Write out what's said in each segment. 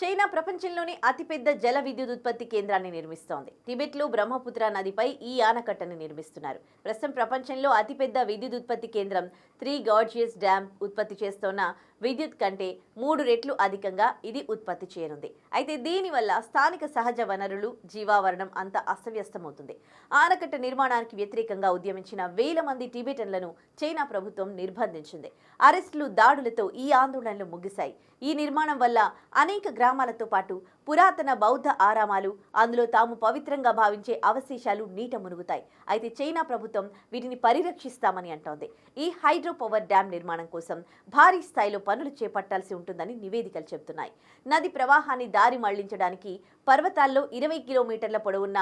China ప్రపంచంలోనే అతిపెద్ద జల విద్యుత్ ఉత్పత్తి కేంద్రాన్ని నిర్మిస్తోంది. టిబెట్లో బ్రహ్మపుత్ర నదిపై ఈ ఆనకట్టను నిర్మిస్తున్నారు. ప్రస్తుతం ప్రపంచంలో అతిపెద్ద విద్యుత్ ఉత్పత్తి కేంద్రం త్రీ గార్జియస్ డ్యామ్ ఉత్పత్తి చేస్తోన్న విద్యుత్ కంటే మూడు రెట్లు అధికంగా ఇది ఉత్పత్తి చేయనుంది. అయితే దీనివల్ల స్థానిక సహజ వనరులు జీవావరణం అంత అస్తవ్యస్తమవుతుంది. ఆనకట్ట నిర్మాణానికి వ్యతిరేకంగా ఉద్యమించిన వేల మంది టిబెటన్లను చైనా ప్రభుత్వం నిర్బంధించింది. అరెస్టులు దాడులతో ఈ ఆందోళనలు ముగిశాయి. ఈ నిర్మాణం వల్ల అనేక గ్రామాలతో పాటు పురాతన బౌద్ధ ఆరామాలు అందులో తాము పవిత్రంగా భావించే అవశేషాలు నీట మునుగుతాయి. అయితే చైనా ప్రభుత్వం వీటిని పరిరక్షిస్తామని అంటోంది. ఈ హైడ్రో పవర్ డ్యాం నిర్మాణం కోసం భారీ స్థాయిలో పనులు చేపట్టాల్సి ఉంటుందని నివేదికలు చెబుతున్నాయి. నది ప్రవాహాన్ని దారి మళ్ళించడానికి పర్వతాల్లో ఇరవై కిలోమీటర్ల పొడవున్న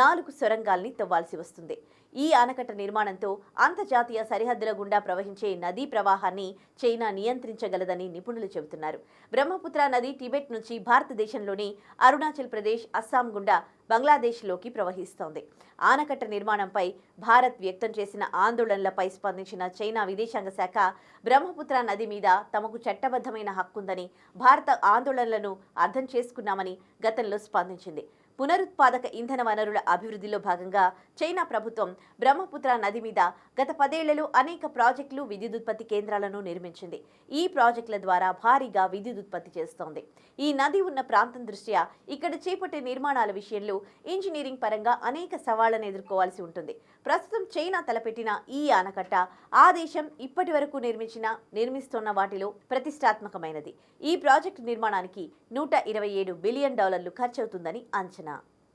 నాలుగు సొరంగాల్ని తవ్వాల్సి వస్తుంది. ఈ ఆనకట్ట నిర్మాణంతో అంతర్జాతీయ సరిహద్దుల గుండా ప్రవహించే నదీ ప్రవాహాన్ని చైనా నియంత్రించగలదని నిపుణులు చెబుతున్నారు. బ్రహ్మపుత్ర నది టిబెట్ నుంచి భారతదేశంలోని అరుణాచల్ ప్రదేశ్ అస్సాం గుండా బంగ్లాదేశ్లోకి ప్రవహిస్తోంది. ఆనకట్ట నిర్మాణంపై భారత్ వ్యక్తం చేసిన ఆందోళనలపై స్పందించిన చైనా విదేశాంగ శాఖ బ్రహ్మపుత్ర నది మీద తమకు చట్టబద్ధమైన హక్కుందని భారత ఆందోళనలను అర్థం చేసుకున్నామని గతంలో స్పందించింది. పునరుత్పాదక ఇంధన వనరుల అభివృద్ధిలో భాగంగా చైనా ప్రభుత్వం బ్రహ్మపుత్ర నది మీద గత పదేళ్ళలో అనేక ప్రాజెక్టులు విద్యుత్ ఉత్పత్తి కేంద్రాలను నిర్మించింది. ఈ ప్రాజెక్టుల ద్వారా భారీగా విద్యుత్ ఉత్పత్తి చేస్తోంది. ఈ నది ఉన్న ప్రాంతం దృష్ట్యా ఇక్కడ చేపట్టే నిర్మాణాల విషయంలో ఇంజనీరింగ్ పరంగా అనేక సవాళ్ళను ఎదుర్కోవాల్సి ఉంటుంది. ప్రస్తుతం చైనా తలపెట్టిన ఈ ఆనకట్ట ఆ దేశం ఇప్పటి వరకు నిర్మించిన నిర్మిస్తున్న వాటిలో ప్రతిష్టాత్మకమైనది. ఈ ప్రాజెక్టు నిర్మాణానికి నూట ఇరవై ఏడు బిలియన్ డాలర్లు ఖర్చవుతుందని అంచనా. 呢？